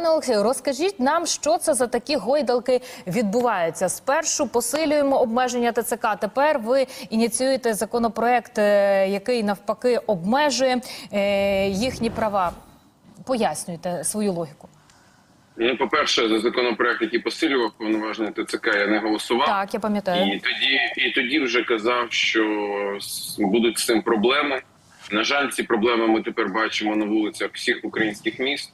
Пане Олексію, розкажіть нам, що це за такі гойдалки відбуваються. Спершу посилюємо обмеження ТЦК. Тепер ви ініціюєте законопроект, е, який навпаки обмежує е, їхні права. Пояснюйте свою логіку. Ну, по-перше, за законопроект, який посилював повноваження ТЦК, я не голосував. Так, я пам'ятаю. І тоді, і тоді вже казав, що будуть з цим проблеми. На жаль, ці проблеми ми тепер бачимо на вулицях всіх українських міст.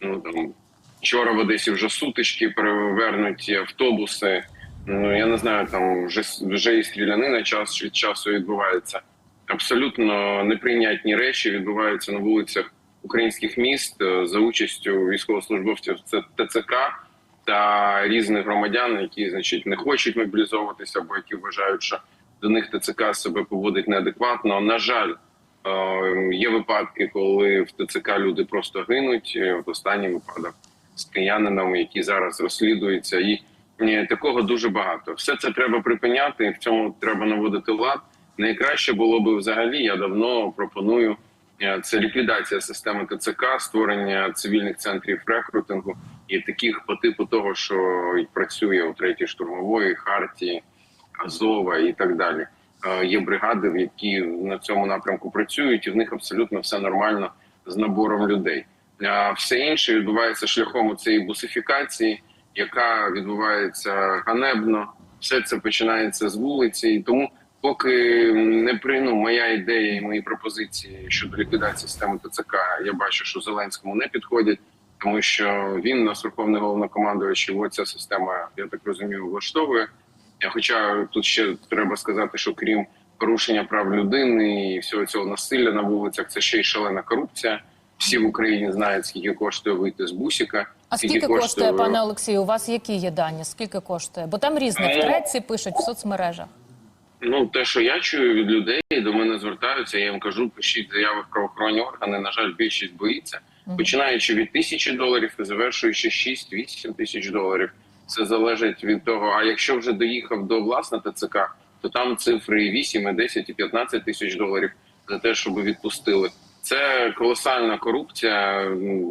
Ну там вчора в Одесі вже сутички, перевернуті автобуси. Ну я не знаю, там вже вже і стрілянина час від часу відбувається. Абсолютно неприйнятні речі відбуваються на вулицях українських міст е, за участю військовослужбовців ТЦК та різних громадян, які значить не хочуть мобілізовуватися, або які вважають, що до них ТЦК себе поводить неадекватно. На жаль, е, є випадки, коли в ТЦК люди просто гинуть. Е, От останній випадок з киянином, які зараз розслідуються, і такого дуже багато. Все це треба припиняти. і В цьому треба наводити лад. Найкраще було би взагалі. Я давно пропоную е, це ліквідація системи ТЦК, створення цивільних центрів рекрутингу і таких по типу того, що працює у третій штурмової хартії, Азова і так далі. Е, Є бригади, які на цьому напрямку працюють, і в них абсолютно все нормально з набором людей. Все інше відбувається шляхом цієї бусифікації, яка відбувається ганебно. Все це починається з вулиці, і тому, поки не прийну моя ідея і мої пропозиції щодо ліквідації системи ТЦК, я бачу, що Зеленському не підходять, тому що він нас верховний головнокомандувач, його ця система, я так розумію, влаштовує. Хоча тут ще треба сказати, що крім порушення прав людини і всього цього насилля на вулицях, це ще й шалена корупція. Всі в Україні знають, скільки коштує вийти з бусіка. А скільки коштує, пане Олексію? У вас які є дані? Скільки коштує? Бо там різне в Ну, треці пишуть в соцмережах. Ну, те, що я чую від людей, до мене звертаються, я їм кажу, пишіть заяви в правоохоронні органи. На жаль, більшість боїться, починаючи від тисячі доларів і завершуючи 6-8 тисяч доларів. Це залежить від того. А якщо вже доїхав до власне ТЦК, то там цифри і 8, і 10, і 15 тисяч доларів за те, щоб відпустили. Це колосальна корупція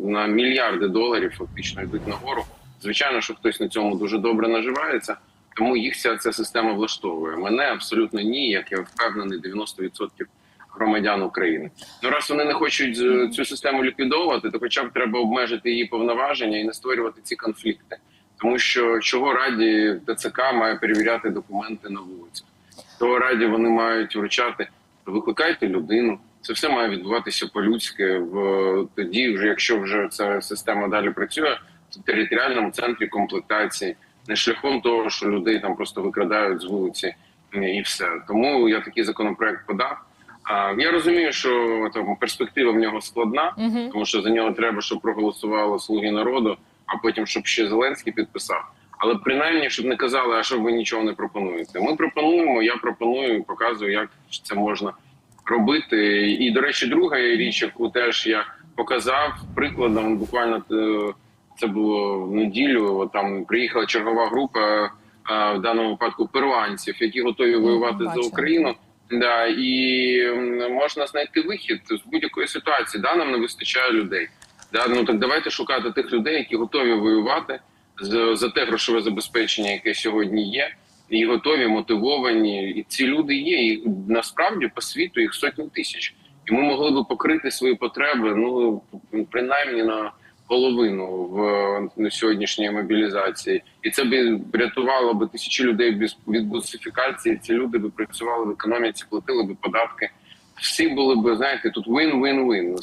на мільярди доларів. Фактично йдуть нагору. Звичайно, що хтось на цьому дуже добре наживається. Тому їх ця, ця система влаштовує. Мене абсолютно ні, як я впевнений, 90% громадян України. Ну раз вони не хочуть е, цю систему ліквідовувати, то хоча б треба обмежити її повноваження і не створювати ці конфлікти. Тому що чого раді ТЦК має перевіряти документи на вулицях, того раді вони мають вручати. Викликайте людину. Це все має відбуватися по-людськи. В тоді, вже якщо вже ця система далі працює, в територіальному центрі комплектації, не шляхом того, що людей там просто викрадають з вулиці і все. Тому я такий законопроект подав. А я розумію, що там перспектива в нього складна, Мгм. тому що за нього треба, щоб проголосували слуги народу, а потім щоб ще Зеленський підписав. Але принаймні, щоб не казали, а що ви нічого не пропонуєте. Ми пропонуємо. Я пропоную, показую, як це можна робити. І до речі, друга річ, яку теж я показав прикладом. Буквально е, це було в неділю. Там приїхала чергова група е, в даному випадку перуанців, які готові воювати за. Україну. Да, і можна знайти вихід з будь-якої ситуації. Да, нам не вистачає людей. Да, ну так давайте шукати тих людей, які готові воювати за, за те грошове забезпечення, яке сьогодні є, і готові, мотивовані. І ці люди є. І насправді по світу їх сотні тисяч. І ми могли би покрити свої потреби, ну принаймні на половину в сьогоднішньої мобілізації, і це б врятувало би тисячі людей від бусифікації. Ці люди би працювали в економіці, платили би податки. Всі були б знаєте, тут вин-вин-вин.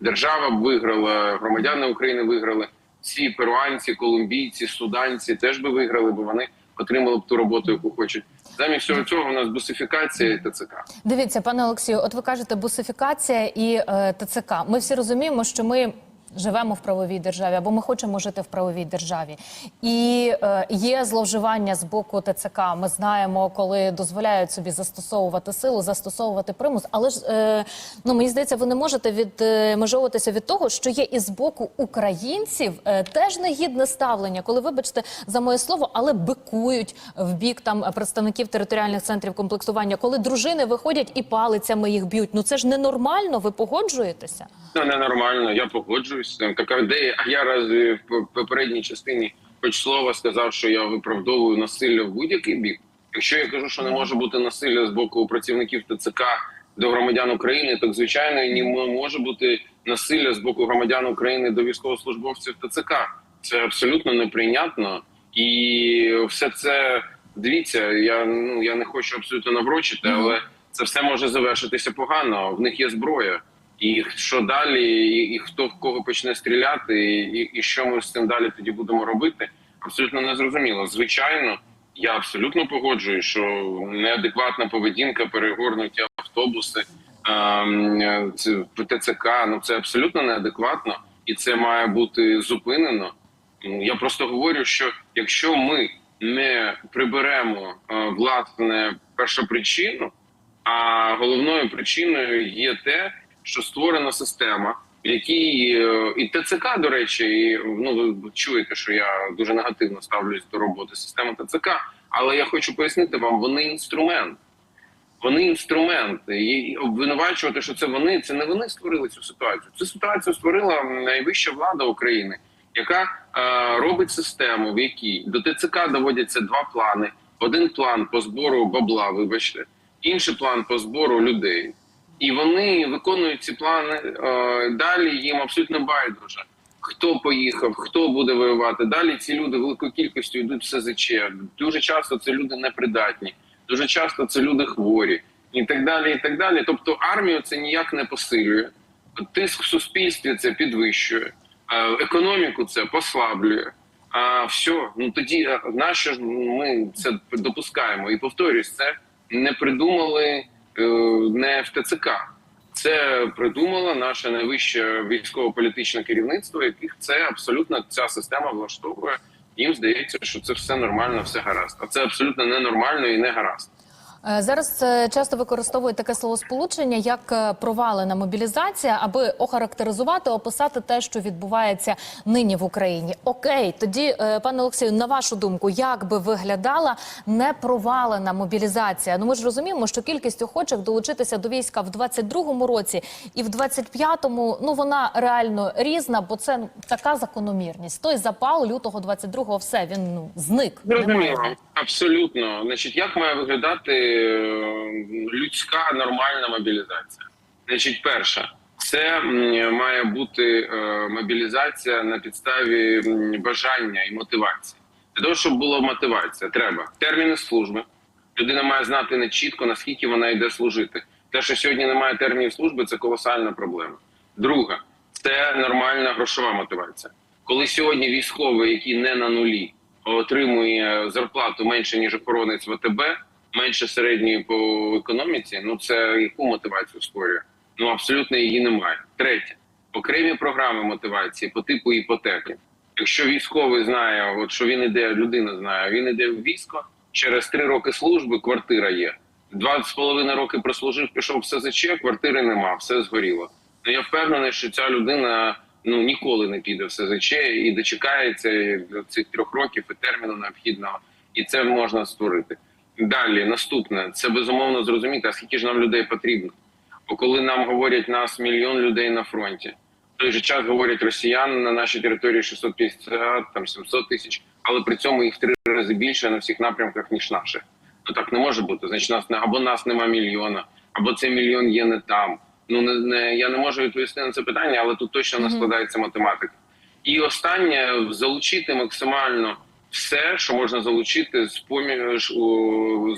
Держава б виграла, громадяни України виграли. Ці перуанці, колумбійці, суданці теж би виграли, бо вони отримали б ту роботу, яку хочуть. Замість всього цього у нас бусифікація і ТЦК. Дивіться, пане Олексію, от ви кажете бусифікація і е, ТЦК. Ми всі розуміємо, що ми. Живемо в правовій державі, або ми хочемо жити в правовій державі, і е, є зловживання з боку ТЦК. Ми знаємо, коли дозволяють собі застосовувати силу, застосовувати примус. Але ж е, ну мені здається, ви не можете відмежовуватися від того, що є і з боку українців е, теж негідне ставлення, коли, вибачте, за моє слово, але бикують в бік там представників територіальних центрів комплектування, коли дружини виходять і палицями їх б'ють. Ну це ж ненормально. Ви погоджуєтеся? Це ненормально. Я погоджуюся. Хтось там така де а я раз в попередній частині хоч слова сказав, що я виправдовую насилля в будь-який бік. Якщо я кажу, що не може бути насилля з боку працівників ТЦК до громадян України, так звичайно і не може бути насилля з боку громадян України до військовослужбовців ТЦК. Це абсолютно неприйнятно, і все це дивіться. Я ну я не хочу абсолютно наврочити, але це все може завершитися погано. В них є зброя. І що далі, і, і хто в кого почне стріляти, і, і що ми з цим далі тоді будемо робити, абсолютно незрозуміло. Звичайно, я абсолютно погоджую, що неадекватна поведінка, перегорнуті автобуси, ем, це ТЦК, ну це абсолютно неадекватно, і це має бути зупинено. Я просто говорю, що якщо ми не приберемо е, власне першопричину, а головною причиною є те, що створена система, в якій е, і ТЦК, до речі, і ну ви чуєте, що я дуже негативно ставлюсь до роботи системи ТЦК, але я хочу пояснити вам, вони інструмент. Вони інструмент і обвинувачувати, що це вони, це не вони створили цю ситуацію. Цю ситуацію створила найвища влада України, яка е, робить систему, в якій до ТЦК доводяться два плани: один план по збору бабла, вибачте, інший план по збору людей. І вони виконують ці плани е, далі. Їм абсолютно байдуже. Хто поїхав, хто буде воювати. Далі ці люди великою кількістю йдуть в СЗЧ. Дуже часто це люди непридатні, дуже часто це люди хворі і так далі. І так далі. Тобто армію це ніяк не посилює. Тиск в суспільстві це підвищує, е, економіку це послаблює. А все, ну тоді нащо ж ми це допускаємо? І повторюсь, це не придумали не в ТЦК. Це придумало наше найвище військово-політичне керівництво, яких це абсолютно ця система влаштовує. Їм здається, що це все нормально, все гаразд. А це абсолютно ненормально і не гаразд. Е, Зараз е, часто використовують таке словосполучення, як е, провалена мобілізація, аби охарактеризувати, описати те, що відбувається нині в Україні. Окей, тоді, пане Олексію, на вашу думку, як би виглядала непровалена мобілізація? Ну ми ж розуміємо, що кількість охочих долучитися до війська в 22-му році і в 25-му, ну вона реально різна, бо це така закономірність. Той запал лютого 22-го, все він ну зник. Зрозуміло, абсолютно. Значить, як має виглядати людська нормальна мобілізація? Значить, перше, це має бути е, мобілізація на підставі бажання і мотивації. Для того, щоб була мотивація, треба терміни служби. Людина має знати не чітко, наскільки вона йде служити. Те, що сьогодні немає термінів служби, це колосальна проблема. Друга це нормальна грошова мотивація. Коли сьогодні військовий, який не на нулі, отримує зарплату менше ніж охоронець ВТБ, менше середньої по економіці. Ну це яку мотивацію створює? Ну абсолютно її немає. Третє окремі програми мотивації по типу іпотеки. Якщо військовий знає, от що він іде, людина знає, він іде в військо через три роки служби, квартира є. Два з половиною роки прослужив, пішов в СЗЧ, квартири нема, все згоріло. Ну я впевнений, що ця людина ну ніколи не піде в СЗЧ і дочекається цих трьох років і терміну необхідного, і це можна створити. Далі наступне це безумовно зрозуміти, а скільки ж нам людей потрібно. Бо коли нам говорять нас мільйон людей на фронті, в той же час говорять росіян на нашій території 650, там 700 тисяч, але при цьому їх в три рази більше на всіх напрямках ніж наших. Ну так не може бути. Значить, нас не або нас нема мільйона, або цей мільйон є не там. Ну не, не я не можу відповісти на це питання, але тут точно не складається математика. І останнє залучити максимально все, що можна залучити з поміж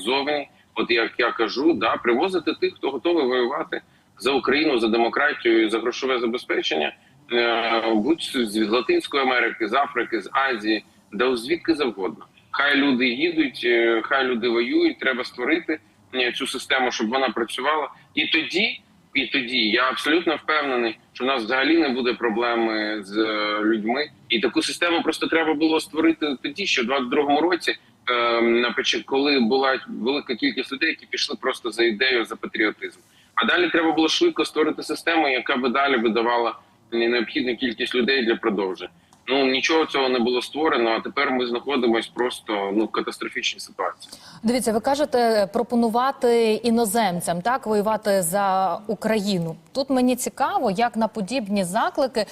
зовні. От як я кажу, да привозити тих, хто готовий воювати за Україну, за демократію, за грошове забезпечення, е, будь з Латинської Америки, з Африки, з Азії, да звідки завгодно. Хай люди їдуть, е, хай люди воюють. Треба створити е, цю систему, щоб вона працювала. І тоді, і тоді я абсолютно впевнений, що в нас взагалі не буде проблеми з е, людьми. І таку систему просто треба було створити тоді, що в 22-му році. е, коли була велика кількість людей, які пішли просто за ідею за патріотизм. А далі треба було швидко створити систему, яка би далі видавала необхідну кількість людей для продовження. Ну нічого цього не було створено. А тепер ми знаходимося просто ну в катастрофічній ситуації. Дивіться, ви кажете пропонувати іноземцям так воювати за Україну. Тут мені цікаво, як на подібні заклики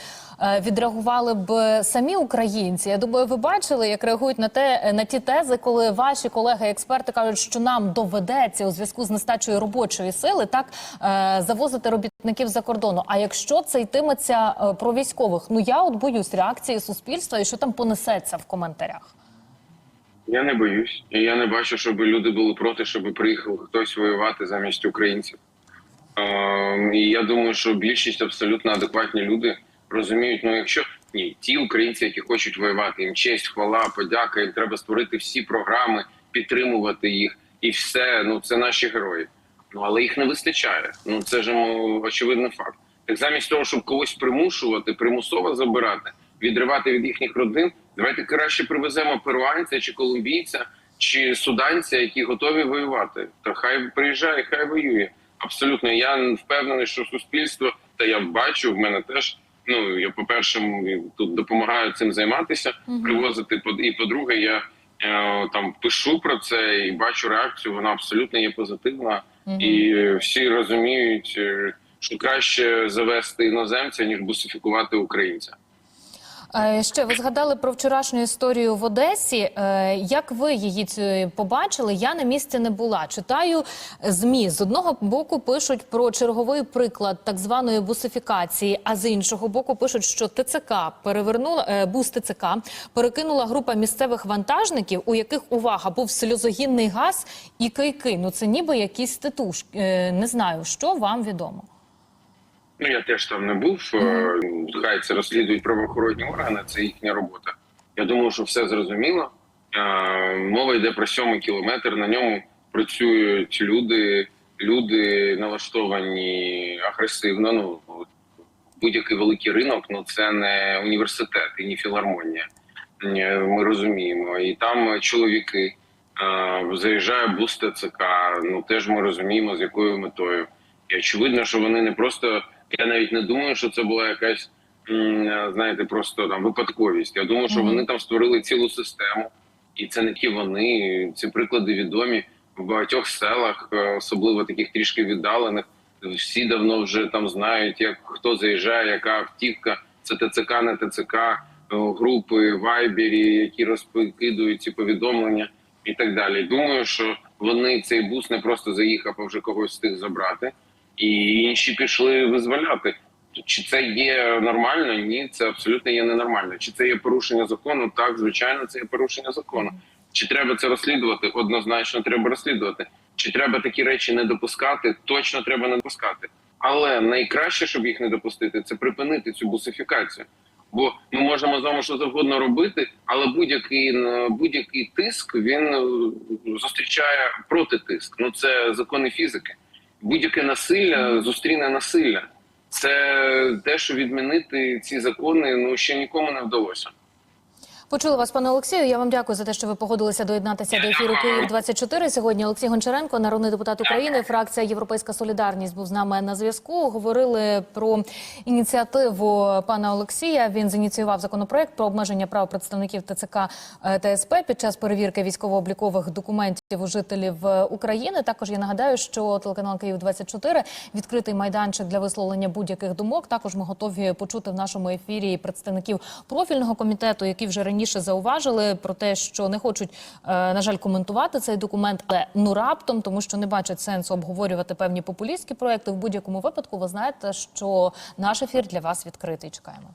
відреагували б самі українці. Я думаю, ви бачили, як реагують на те на ті тези, коли ваші колеги-експерти кажуть, що нам доведеться у зв'язку з нестачею робочої сили так е, завозити робітників за кордону. А якщо це йтиметься е, про військових, ну я от боюсь реакції суспільства і що там понесеться в коментарях. Я не боюсь, і я не бачу, щоб люди були проти, щоб приїхав хтось воювати замість українців. Е, і я думаю, що більшість абсолютно адекватні люди розуміють, ну якщо ні, ті українці, які хочуть воювати, їм честь, хвала, подяка, їм треба створити всі програми, підтримувати їх, і все. Ну це наші герої. Ну але їх не вистачає. Ну це ж ну, очевидний факт. Так замість того, щоб когось примушувати, примусово забирати, відривати від їхніх родин, давайте краще привеземо перуанця чи колумбійця чи суданця, які готові воювати. Та хай приїжджає, хай воює. Абсолютно, я впевнений, що суспільство, та я бачу, в мене теж. Ну я по перше тут допомагаю цим займатися, привозити по- і по-друге, я е, там пишу про це і бачу реакцію. Вона абсолютно є позитивна, і е, всі розуміють, е, що краще завести іноземця ніж бусифікувати українця. Ще ви згадали про вчорашню історію в Одесі. Е, Як ви її побачили? Я на місці не була. Читаю змі з одного боку пишуть про черговий приклад так званої бусифікації, а з іншого боку пишуть, що ТЦК перевернула е, бус ТЦК перекинула група місцевих вантажників, у яких увага був сльозогінний газ і кийки. Ну це ніби якісь титушки. Е, Не знаю, що вам відомо. Ну я теж там не був. Хай це розслідують правоохоронні органи, це їхня робота. Я думаю, що все зрозуміло. Е, Мова йде про сьомий кілометр. На ньому працюють люди, люди налаштовані агресивно. Ну будь-який великий ринок, ну це не університет і не філармонія. Е, Ми розуміємо. І там чоловіки е, заїжджає бус ТЦК. Ну теж ми розуміємо, з якою метою. І очевидно, що вони не просто. Я навіть не думаю, що це була якась знаєте, просто там випадковість. Я думаю, що вони там створили цілу систему, і це не ті вони. Ці приклади відомі в багатьох селах, е, особливо таких трішки віддалених. Всі давно вже там знають, як хто заїжджає, яка автівка. Це ТЦК, не ТЦК, групи, вайбері, які розкидують ці повідомлення і так далі. Думаю, що вони цей бус не просто заїхав, а вже когось встиг забрати, і інші пішли визволяти. Чи це є нормально? Ні, це абсолютно є ненормально. Чи це є порушення закону? Так, звичайно, це є порушення закону. Чи треба це розслідувати? Однозначно треба розслідувати. Чи треба такі речі не допускати? Точно треба не допускати. Але найкраще, щоб їх не допустити, це припинити цю бусифікацію. Бо ми можемо з вами що завгодно робити, але будь-який е, будь-який тиск він е, зустрічає протитиск. Ну це закони фізики. Будь-яке насилля зустріне насилля. Це те, що відмінити ці закони, ну ще нікому не вдалося. Почули вас, пане Олексію. Я вам дякую за те, що ви погодилися доєднатися до ефіру Київ 24 Сьогодні Олексій Гончаренко, народний депутат України, фракція Європейська Солідарність, був з нами на зв'язку. Говорили про ініціативу пана Олексія. Він зініціював законопроект про обмеження прав представників ТЦК е, та СП під час перевірки військово-облікових документів у жителів е, України. Також я нагадаю, що телеканал Київ 24 відкритий майданчик для висловлення будь-яких думок. Також ми готові почути в нашому ефірі представників профільного комітету, які вже раніше зауважили про те, що не хочуть, е, на жаль, коментувати цей документ, але ну раптом, тому що не бачать сенсу обговорювати певні популістські проекти. В будь-якому випадку ви знаєте, що наш ефір для вас відкритий. Чекаємо.